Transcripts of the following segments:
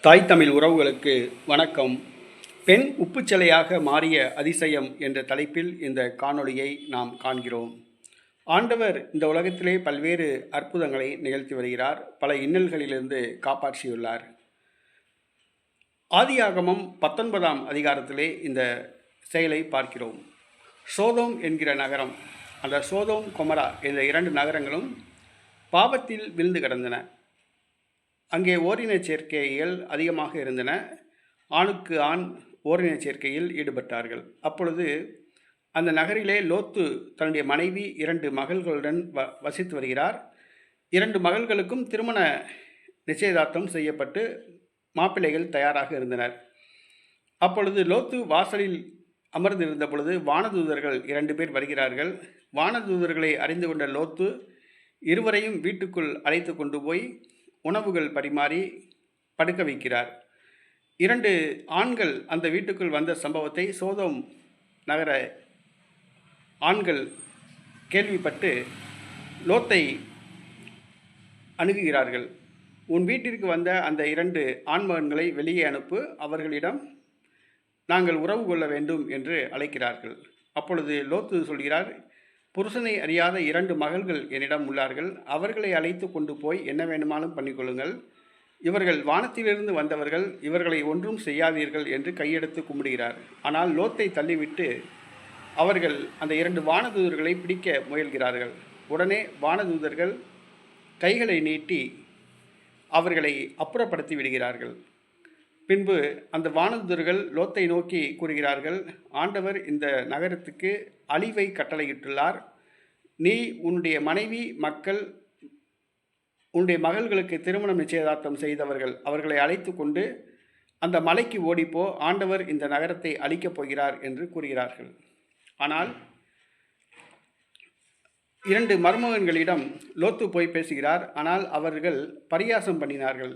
தாய் தமிழ் உறவுகளுக்கு வணக்கம். பெண் உப்புச்சலையாக மாறிய அதிசயம் என்ற தலைப்பில் இந்த காணொளியை நாம் காண்கிறோம். ஆண்டவர் இந்த உலகத்திலே பல்வேறு அற்புதங்களை நிகழ்த்தி வருகிறார். பல இன்னல்களிலிருந்து காப்பாற்றியுள்ளார். ஆதியாகமம் பத்தொன்பதாம் அதிகாரத்திலே இந்த செயலை பார்க்கிறோம். சோதோம் என்கிற நகரம் அந்த சோதோம் கொமரா என்ற இரண்டு நகரங்களும் பாவத்தில் விழுந்து கிடந்தன. அங்கே ஓரின சேர்க்கைகள் அதிகமாக இருந்தன. ஆணுக்கு ஆண் ஓரின சேர்க்கையில் ஈடுபட்டார்கள். அப்பொழுது அந்த நகரிலே லோத்து தன்னுடைய மனைவி இரண்டு மகள்களுடன் வ வசித்து வருகிறார். இரண்டு மகள்களுக்கும் திருமண நிச்சயதார்த்தம் செய்யப்பட்டு மாப்பிள்ளைகள் தயாராக இருந்தனர். அப்பொழுது லோத்து வாசலில் அமர்ந்திருந்த பொழுது வானதூதர்கள் இரண்டு பேர் வருகிறார்கள். வானதூதர்களை அறிந்து கொண்ட லோத்து இருவரையும் வீட்டுக்குள் அழைத்து கொண்டு போய் உணவுகள் பரிமாறி படுக்க வைக்கிறார். இரண்டு ஆண்கள் அந்த வீட்டுக்குள் வந்த சம்பவத்தை சோதம் நகர ஆண்கள் கேள்விப்பட்டு லோத்தை அணுகுகிறார்கள். உன் வீட்டிற்கு வந்த அந்த இரண்டு ஆண்மகன்களை வெளியே அனுப்பு. அவர்களிடம் நாங்கள் உறவு கொள்ள வேண்டும் என்று அழைக்கிறார்கள். அப்பொழுது லோத்து சொல்கிறார் புருஷனை அறியாத இரண்டு மகள்கள் என்னிடம் உள்ளார்கள். அவர்களை அழைத்து கொண்டு போய் என்ன வேண்டுமானும் பண்ணிக்கொள்ளுங்கள் இவர்கள் வானத்திலிருந்து வந்தவர்கள் இவர்களை ஒன்றும் செய்யாதீர்கள் என்று கையெடுத்து கும்பிடுகிறார். ஆனால் லோத்தை தள்ளிவிட்டு அவர்கள் அந்த இரண்டு வானதூதர்களை பிடிக்க முயல்கிறார்கள். உடனே வானதூதர்கள் கைகளை நீட்டி அவர்களை அப்புறப்படுத்தி விடுகிறார்கள். பின்பு அந்த வானந்தர்கள் லோத்தை நோக்கி கூறுகிறார்கள் ஆண்டவர் இந்த நகரத்துக்கு அழிவை கட்டளையிட்டுள்ளார். நீ உன்னுடைய மனைவி மக்கள் உன்னுடைய மகள்களுக்கு திருமணம் நிச்சயதார்த்தம் செய்தவர்கள் அவர்களை அழைத்து கொண்டு அந்த மலைக்கு ஓடிப்போ ஆண்டவர் இந்த நகரத்தை அழிக்கப் போகிறார் என்று கூறுகிறார்கள். ஆனால் இரண்டு மருமகன்களிடம் லோத்து போய் பேசுகிறார். ஆனால் அவர்கள் பரியாசம் பண்ணினார்கள்.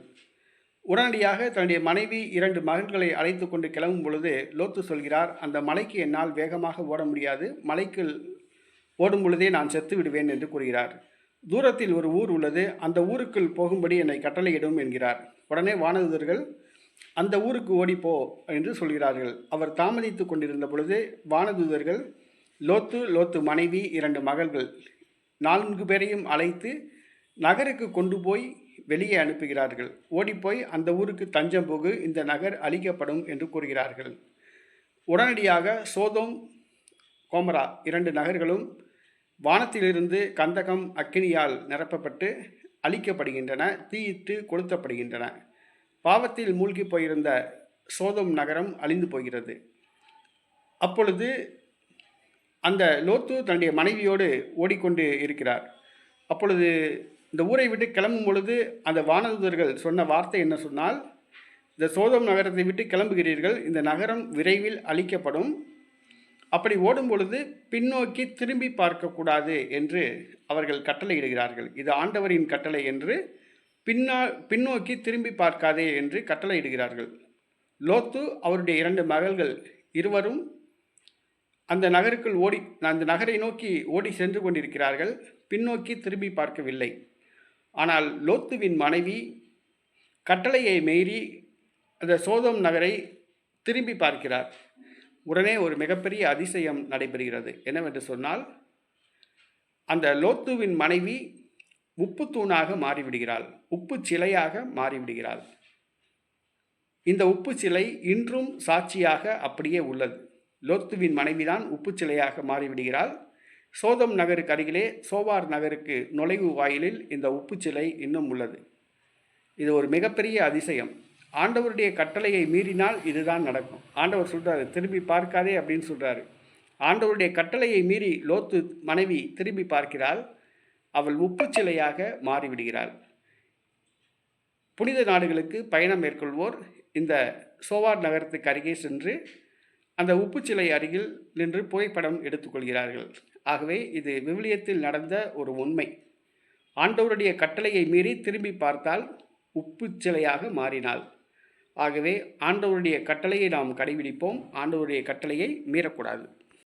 உடனடியாக தன்னுடைய மனைவி இரண்டு மகன்களை அழைத்து கொண்டு கிளம்பும் பொழுது லோத்து சொல்கிறார் அந்த மலைக்கு என்னால் வேகமாக ஓட முடியாது. மலைக்கு ஓடும் பொழுதே நான் செத்து விடுவேன் என்று கூறுகிறார். தூரத்தில் ஒரு ஊர் உள்ளது. அந்த ஊருக்குள் போகும்படி என்னை கட்டளையிடும் என்கிறார். உடனே வானதூதர்கள் அந்த ஊருக்கு ஓடிப்போ என்று சொல்கிறார்கள். அவர் தாமதித்து கொண்டிருந்த பொழுது வானதூதர்கள் லோத்து லோத்து மனைவி இரண்டு மகள்கள் நான்கு பேரையும் அழைத்து நகருக்கு கொண்டு போய் வெளியே அனுப்புகிறார்கள். ஓடிப்போய் அந்த ஊருக்கு தஞ்சம் போகு இந்த நகர் அழிக்கப்படும் என்று கூறுகிறார்கள். உடனடியாக சோதோம் கோமரா இரண்டு நகர்களும் வானத்திலிருந்து கந்தகம் அக்கினியால் நிரப்பப்பட்டு அழிக்கப்படுகின்றன தீயிட்டு கொளுத்தப்படுகின்றன. பாவத்தில் மூழ்கி போயிருந்த சோதம் நகரம் அழிந்து போகிறது. அப்பொழுது அந்த லோத்து தன்னுடைய மனைவியோடு ஓடிக்கொண்டு இருக்கிறார். அப்பொழுது இந்த ஊரை விட்டு கிளம்பும் பொழுது அந்த வானதூதர்கள் சொன்ன வார்த்தை என்ன சொன்னால் இந்த சோதம் நகரத்தை விட்டு கிளம்புகிறீர்கள் இந்த நகரம் விரைவில் அழிக்கப்படும். அப்படி ஓடும் பொழுது பின்னோக்கி திரும்பி பார்க்கக்கூடாது என்று அவர்கள் கட்டளையிடுகிறார்கள். இது ஆண்டவரின் கட்டளை என்று பின்னா பின்னோக்கி திரும்பி பார்க்காதே என்று கட்டளையிடுகிறார்கள். லோத்து அவருடைய இரண்டு மகள்கள் இருவரும் அந்த நகருக்குள் ஓடி அந்த நகரை நோக்கி ஓடி சென்று கொண்டிருக்கிறார்கள். பின்னோக்கி திரும்பி பார்க்கவில்லை. ஆனால் லோத்துவின் மனைவி கட்டளையை மீறி அந்த சோதம் நகரை திரும்பி பார்க்கிறார். உடனே ஒரு மிகப்பெரிய அதிசயம் நடைபெறுகிறது. என்னவென்று சொன்னால் அந்த லோத்துவின் மனைவி உப்பு தூணாக மாறிவிடுகிறாள். உப்பு சிலையாக மாறிவிடுகிறாள். இந்த உப்பு சிலை இன்றும் சாட்சியாக அப்படியே உள்ளது. லோத்துவின் மனைவிதான் உப்பு சிலையாக மாறிவிடுகிறாள். சோதம் நகருக்கு அருகிலே சோவார் நகருக்கு நுழைவு வாயிலில் இந்த உப்பு சிலை இன்னும் உள்ளது. இது ஒரு மிகப்பெரிய அதிசயம். ஆண்டவருடைய கட்டளையை மீறினால் இதுதான் நடக்கும். ஆண்டவர் சொல்கிறாரு திரும்பி பார்க்காதே அப்படின்னு சொல்கிறாரு ஆண்டவருடைய கட்டளையை மீறி லோத்து மனைவி திரும்பி பார்க்கிறாள். அவள் உப்பு சிலையாக மாறிவிடுகிறாள். புனித நாடுகளுக்கு பயணம் மேற்கொள்வோர். இந்த சோவார் நகரத்துக்கு அருகே சென்று அந்த உப்பு சிலை அருகில் நின்று புகைப்படம் எடுத்துக்கொள்கிறார்கள் ஆகவே இது விவிலியத்தில் நடந்த ஒரு உண்மை. ஆண்டவருடைய கட்டளையை மீறி திரும்பி பார்த்தால் உப்பு சிலையாக மாறினாள் ஆகவே ஆண்டவருடைய கட்டளையை நாம் கடைபிடிப்போம். ஆண்டவருடைய கட்டளையை மீறக்கூடாது.